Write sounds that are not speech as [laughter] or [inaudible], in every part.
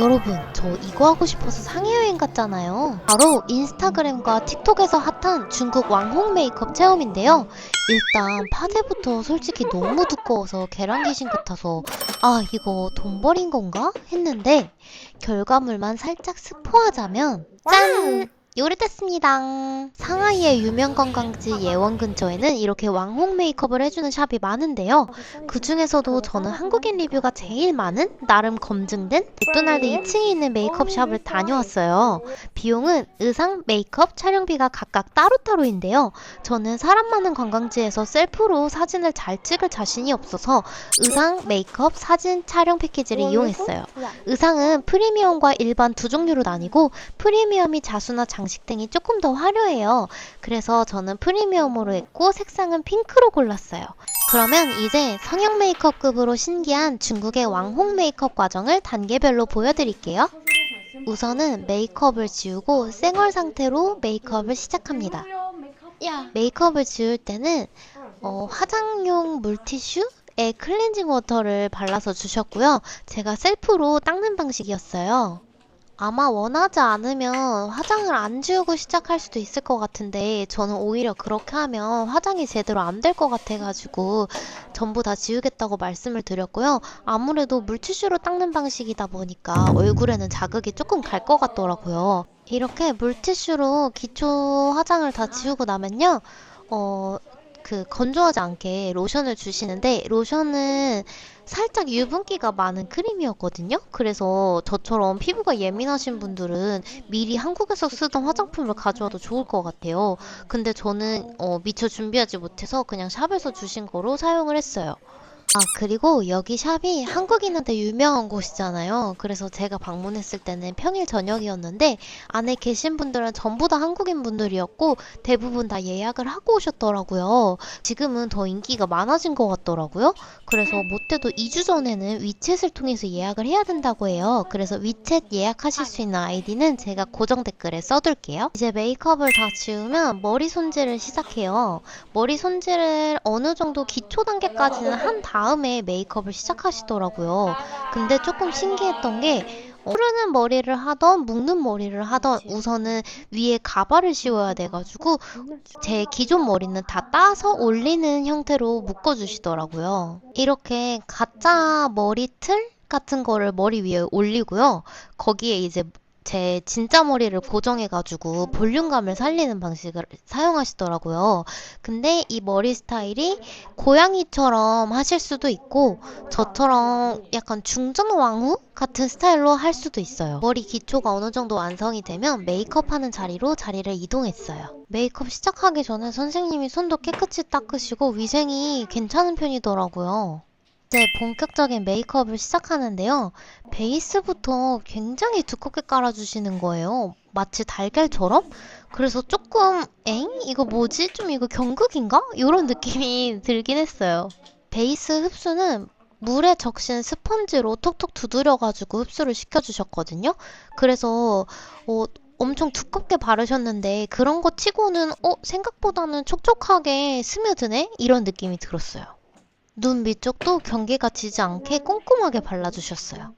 여러분, 저 이거 하고 싶어서 상해 여행 갔잖아요. 바로 인스타그램과 틱톡에서 핫한 중국 왕홍 메이크업 체험인데요. 일단 파데부터 솔직히 너무 두꺼워서 계란 귀신 같아서 아, 이거 돈 버린 건가? 했는데 결과물만 살짝 스포하자면 짠! 요리됐습니다. 상하이의 유명 관광지 예원 근처에는 이렇게 왕홍 메이크업을 해주는 샵이 많은데요. 그 중에서도 저는 한국인 리뷰가 제일 많은 나름 검증된 맥도날드 2층에 있는 메이크업 샵을 다녀왔어요. 비용은 의상, 메이크업, 촬영비가 각각 따로따로인데요. 저는 사람 많은 관광지에서 셀프로 사진을 잘 찍을 자신이 없어서 의상, 메이크업, 사진, 촬영 패키지를 이용했어요. 의상은 프리미엄과 일반 두 종류로 나뉘고 프리미엄이 자수나 장식 등이 조금 더 화려해요. 그래서 저는 프리미엄으로 했고 색상은 핑크로 골랐어요. 그러면 이제 성형 메이크업급으로 신기한 중국의 왕홍 메이크업 과정을 단계별로 보여드릴게요. 우선은 메이크업을 지우고 생얼 상태로 메이크업을 시작합니다. 야, 메이크업을 지울 때는 어, 화장용 물티슈 에 클렌징 워터를 발라서 주셨고요. 제가 셀프로 닦는 방식이었어요. 아마 원하지 않으면 화장을 안 지우고 시작할 수도 있을 것 같은데 저는 오히려 그렇게 하면 화장이 제대로 안 될 것 같아가지고 전부 다 지우겠다고 말씀을 드렸고요. 아무래도 물티슈로 닦는 방식이다 보니까 얼굴에는 자극이 조금 갈 것 같더라고요. 이렇게 물티슈로 기초 화장을 다 지우고 나면요. 어, 그 건조하지 않게 로션을 주시는데 로션은 살짝 유분기가 많은 크림이었거든요. 그래서 저처럼 피부가 예민하신 분들은 미리 한국에서 쓰던 화장품을 가져와도 좋을 것 같아요. 근데 저는 어, 미처 준비하지 못해서 그냥 샵에서 주신 거로 사용을 했어요. 아, 그리고 여기 샵이 한국인한테 유명한 곳이잖아요. 그래서 제가 방문했을 때는 평일 저녁이었는데 안에 계신 분들은 전부 다 한국인 분들이었고 대부분 다 예약을 하고 오셨더라고요. 지금은 더 인기가 많아진 것 같더라고요. 그래서 못해도 2주 전에는 위챗을 통해서 예약을 해야 된다고 해요. 그래서 위챗 예약하실 수 있는 아이디는 제가 고정 댓글에 써둘게요. 이제 메이크업을 다 지우면 머리 손질을 시작해요. 머리 손질을 어느 정도 기초 단계까지는 한 다음 에 메이크업을 시작하시더라고요. 근데 조금 신기했던 게 어, 흐르는 머리를 하던 묶는 머리를 하던 우선은 위에 가발을 씌워야 돼가지고 제 기존 머리는 다 따서 올리는 형태로 묶어주시더라고요. 이렇게 가짜 머리틀 같은 거를 머리 위에 올리고요. 거기에 이제 제 진짜 머리를 고정해가지고 볼륨감을 살리는 방식을 사용하시더라고요. 근데 이 머리 스타일이 고양이처럼 하실 수도 있고 저처럼 약간 중전 왕후 같은 스타일로 할 수도 있어요. 머리 기초가 어느 정도 완성이 되면 메이크업 하는 자리로 자리를 이동했어요. 메이크업 시작하기 전에 선생님이 손도 깨끗이 닦으시고 위생이 괜찮은 편이더라고요. 이제 본격적인 메이크업을 시작하는데요. 베이스부터 굉장히 두껍게 깔아주시는 거예요. 마치 달걀처럼? 그래서 조금, 엥? 이거 뭐지? 좀 이거 경극인가? 이런 느낌이 [laughs] 들긴 했어요. 베이스 흡수는 물에 적신 스펀지로 톡톡 두드려가지고 흡수를 시켜주셨거든요. 그래서, 어, 엄청 두껍게 바르셨는데 그런 거 치고는, 어, 생각보다는 촉촉하게 스며드네? 이런 느낌이 들었어요. 눈 위쪽도 경계가 지지 않게 꼼꼼하게 발라주셨어요.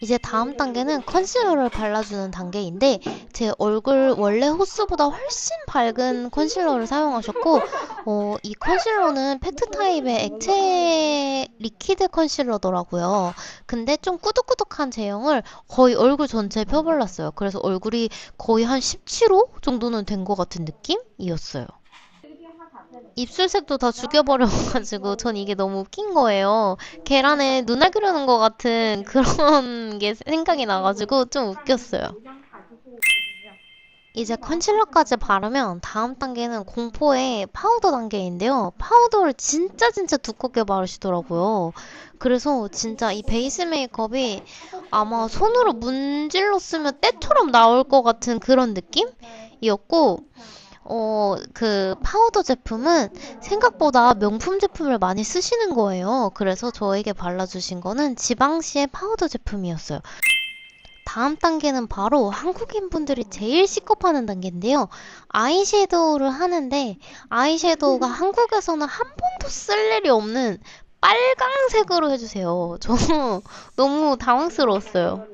이제 다음 단계는 컨실러를 발라주는 단계인데 제 얼굴 원래 호스보다 훨씬 밝은 컨실러를 사용하셨고 어, 이 컨실러는 팩트 타입의 액체 리퀴드 컨실러더라고요. 근데 좀 꾸덕꾸덕한 제형을 거의 얼굴 전체에 펴발랐어요. 그래서 얼굴이 거의 한 17호 정도는 된 것 같은 느낌이었어요. 입술색도 다 죽여버려가지고 전 이게 너무 웃긴 거예요. 계란에 눈알 그려놓은 것 같은 [laughs] 그런 게 생각이 나가지고 좀 웃겼어요. 이제 컨실러까지 바르면 다음 단계는 공포의 파우더 단계인데요. 파우더를 진짜 진짜 두껍게 바르시더라고요. 그래서 진짜 이 베이스 메이크업이 아마 손으로 문질러 쓰면 때처럼 나올 것 같은 그런 느낌이었고 어, 그 파우더 제품은 생각보다 명품 제품을 많이 쓰시는 거예요. 그래서 저에게 발라주신 거는 지방시의 파우더 제품이었어요. 다음 단계는 바로 한국인 분들이 제일 시겁하는 단계인데요. 아이섀도우를 하는데 아이섀도우가 한국에서는 한 번도 쓸 일이 없는 빨강색으로 해주세요. [laughs] 저 너무 당황스러웠어요.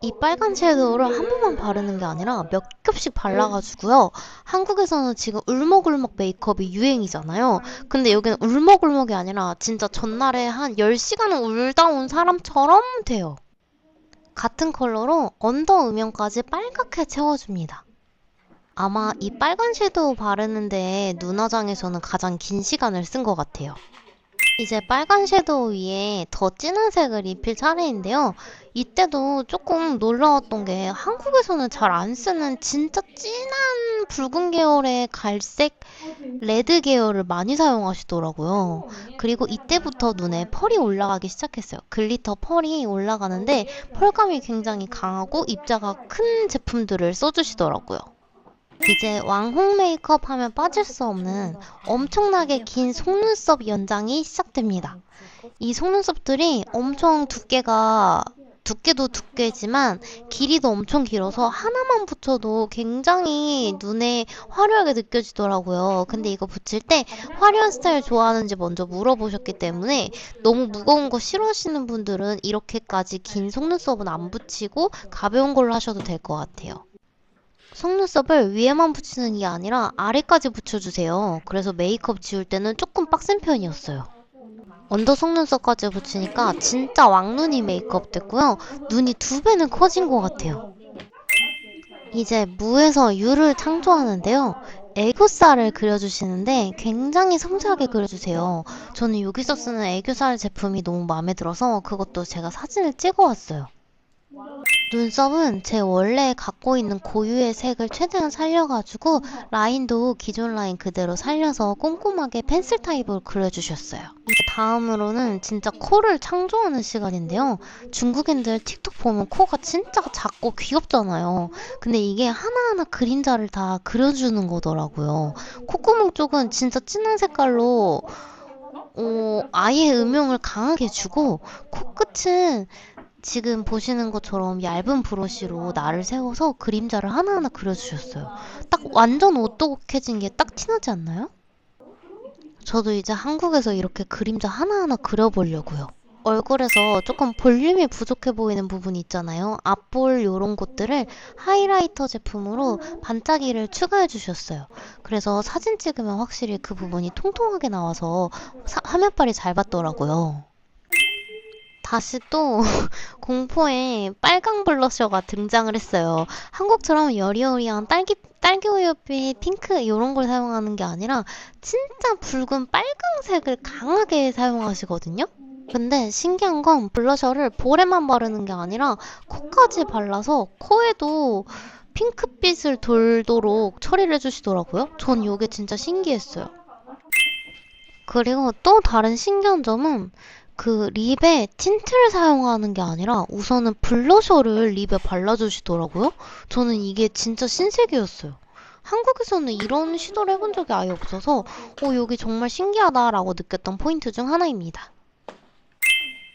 이 빨간 섀도우를 한 번만 바르는 게 아니라 몇 겹씩 발라가지고요. 한국에서는 지금 울먹울먹 메이크업이 유행이잖아요. 근데 여기는 울먹울먹이 아니라 진짜 전날에 한 10시간은 울다 온 사람처럼 돼요. 같은 컬러로 언더 음영까지 빨갛게 채워줍니다. 아마 이 빨간 섀도우 바르는데 눈화장에서는 가장 긴 시간을 쓴 것 같아요. 이제 빨간 섀도우 위에 더 진한 색을 입힐 차례인데요. 이때도 조금 놀라웠던 게 한국에서는 잘 안 쓰는 진짜 진한 붉은 계열의 갈색, 레드 계열을 많이 사용하시더라고요. 그리고 이때부터 눈에 펄이 올라가기 시작했어요. 글리터 펄이 올라가는데 펄감이 굉장히 강하고 입자가 큰 제품들을 써주시더라고요. 이제 왕홍 메이크업 하면 빠질 수 없는 엄청나게 긴 속눈썹 연장이 시작됩니다. 이 속눈썹들이 엄청 두께가 두께도 두께지만 길이도 엄청 길어서 하나만 붙여도 굉장히 눈에 화려하게 느껴지더라고요. 근데 이거 붙일 때 화려한 스타일 좋아하는지 먼저 물어보셨기 때문에 너무 무거운 거 싫어하시는 분들은 이렇게까지 긴 속눈썹은 안 붙이고 가벼운 걸로 하셔도 될 것 같아요. 속눈썹을 위에만 붙이는 게 아니라 아래까지 붙여주세요. 그래서 메이크업 지울 때는 조금 빡센 편이었어요. 언더 속눈썹까지 붙이니까 진짜 왕눈이 메이크업 됐고요. 눈이 두 배는 커진 것 같아요. 이제 무에서 유를 창조하는데요. 애교살을 그려주시는데 굉장히 섬세하게 그려주세요. 저는 여기서 쓰는 애교살 제품이 너무 마음에 들어서 그것도 제가 사진을 찍어왔어요. 눈썹은 제 원래 갖고 있는 고유의 색을 최대한 살려가지고 라인도 기존 라인 그대로 살려서 꼼꼼하게 펜슬 타입으로 그려주셨어요. 다음으로는 진짜 코를 창조하는 시간인데요. 중국인들 틱톡 보면 코가 진짜 작고 귀엽잖아요. 근데 이게 하나하나 그림자를 다 그려주는 거더라고요. 콧구멍 쪽은 진짜 진한 색깔로 어, 아예 음영을 강하게 주고 코끝은 지금 보시는 것처럼 얇은 브러쉬로 날을 세워서 그림자를 하나하나 그려주셨어요. 딱 완전 오똑해진 게 딱 티나지 않나요? 저도 이제 한국에서 이렇게 그림자 하나하나 그려보려고요. 얼굴에서 조금 볼륨이 부족해 보이는 부분이 있잖아요. 앞볼 요런 곳들을 하이라이터 제품으로 반짝이를 추가해 주셨어요. 그래서 사진 찍으면 확실히 그 부분이 통통하게 나와서 사- 화면빨이 잘 받더라고요. 다시 또 [laughs] 공포에 빨강 블러셔가 등장을 했어요. 한국처럼 여리여리한 딸기 딸기 우유빛 핑크 이런 걸 사용하는 게 아니라 진짜 붉은 빨강색을 강하게 사용하시거든요. 근데 신기한 건 블러셔를 볼에만 바르는 게 아니라 코까지 발라서 코에도 핑크빛을 돌도록 처리를 해주시더라고요. 전 이게 진짜 신기했어요. 그리고 또 다른 신기한 점은 그 립에 틴트를 사용하는 게 아니라 우선은 블러셔를 립에 발라주시더라고요. 저는 이게 진짜 신세계였어요. 한국에서는 이런 시도를 해본 적이 아예 없어서 어, 여기 정말 신기하다라고 느꼈던 포인트 중 하나입니다.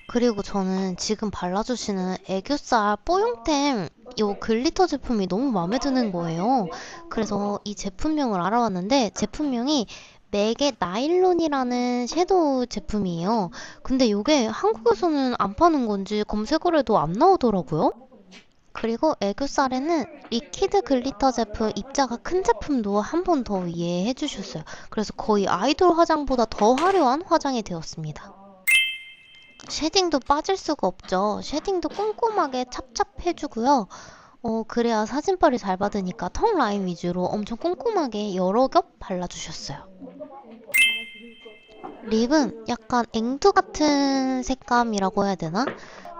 그리고 저는 지금 발라주시는 애교살 뽀용템 이 글리터 제품이 너무 마음에 드는 거예요. 그래서 이 제품명을 알아봤는데 제품명이 맥의 나일론이라는 섀도우 제품이에요. 근데 이게 한국에서는 안 파는 건지 검색을 해도 안 나오더라고요. 그리고 애교살에는 리퀴드 글리터 제품 입자가 큰 제품도 한 번더 위에 해주셨어요. 그래서 거의 아이돌 화장보다 더 화려한 화장이 되었습니다. 쉐딩도 빠질 수가 없죠. 쉐딩도 꼼꼼하게 찹찹해주고요. 어, 그래야 사진빨이 잘 받으니까 턱 라인 위주로 엄청 꼼꼼하게 여러 겹 발라주셨어요. 립은 약간 앵두 같은 색감이라고 해야 되나?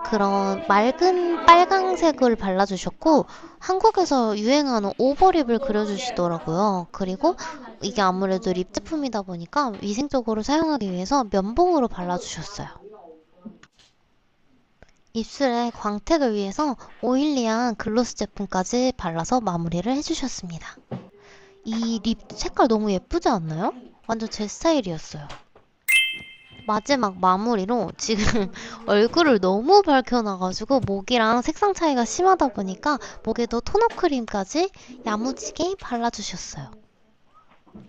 그런 맑은 빨강색을 발라주셨고 한국에서 유행하는 오버립을 그려주시더라고요. 그리고 이게 아무래도 립 제품이다 보니까 위생적으로 사용하기 위해서 면봉으로 발라주셨어요. 입술에 광택을 위해서 오일리한 글로스 제품까지 발라서 마무리를 해주셨습니다. 이 립 색깔 너무 예쁘지 않나요? 완전 제 스타일이었어요. 마지막 마무리로 지금 [laughs] 얼굴을 너무 밝혀놔가지고 목이랑 색상 차이가 심하다 보니까 목에도 톤업 크림까지 야무지게 발라주셨어요.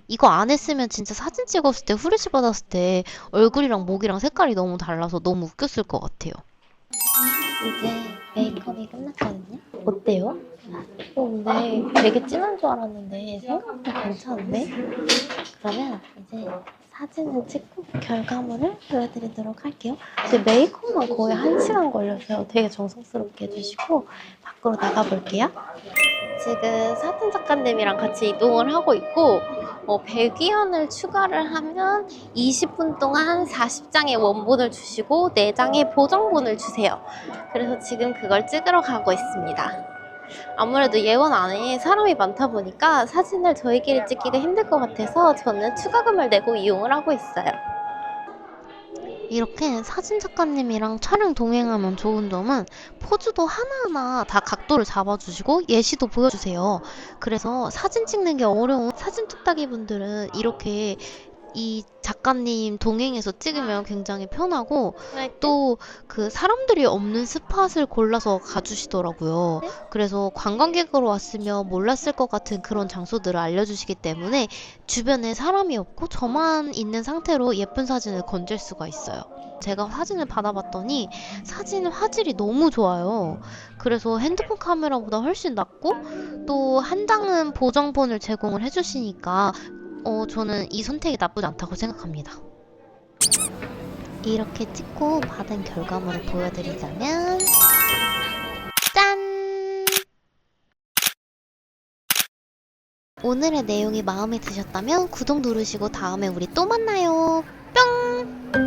이거 안 했으면 진짜 사진 찍었을 때 후레쉬 받았을 때 얼굴이랑 목이랑 색깔이 너무 달라서 너무 웃겼을 것 같아요. 이제 메이크업이 끝났거든요. 어때요? 어, 근데 되게 진한 줄 알았는데 생각보다 괜찮은데? 그러면 이제 사진을 찍고 결과물을 보여드리도록 할게요. 이제 메이크업만 거의 한시간 걸렸어요. 되게 정성스럽게 해주시고 밖으로 나가볼게요. 지금 사진 작가님이랑 같이 이동을 하고 있고 어, 100위안을 추가를 하면 20분 동안 40장의 원본을 주시고 4장의 보정본을 주세요. 그래서 지금 그걸 찍으러 가고 있습니다. 아무래도 예원 안에 사람이 많다 보니까 사진을 저희끼리 찍기가 힘들 것 같아서 저는 추가금을 내고 이용을 하고 있어요. 이렇게 사진 작가님이랑 촬영 동행하면 좋은 점은 포즈도 하나하나 다 각도를 잡아주시고 예시도 보여주세요. 그래서 사진 찍는 게 어려운 사진 뚝딱이 분들은 이렇게 이 작가님 동행해서 찍으면 굉장히 편하고 또 그 사람들이 없는 스팟을 골라서 가주시더라고요. 네? 그래서 관광객으로 왔으면 몰랐을 것 같은 그런 장소들을 알려주시기 때문에 주변에 사람이 없고 저만 있는 상태로 예쁜 사진을 건질 수가 있어요. 제가 사진을 받아봤더니 사진 화질이 너무 좋아요. 그래서 핸드폰 카메라보다 훨씬 낫고 또 한 장은 보정본을 제공을 해주시니까 어, 저는 이 선택이 나쁘지 않다고 생각합니다. 이렇게 찍고 받은 결과물을 보여드리자면 짠! 오늘의 내용이 마음에 드셨다면 구독 누르시고 다음에 우리 또 만나요. 뿅!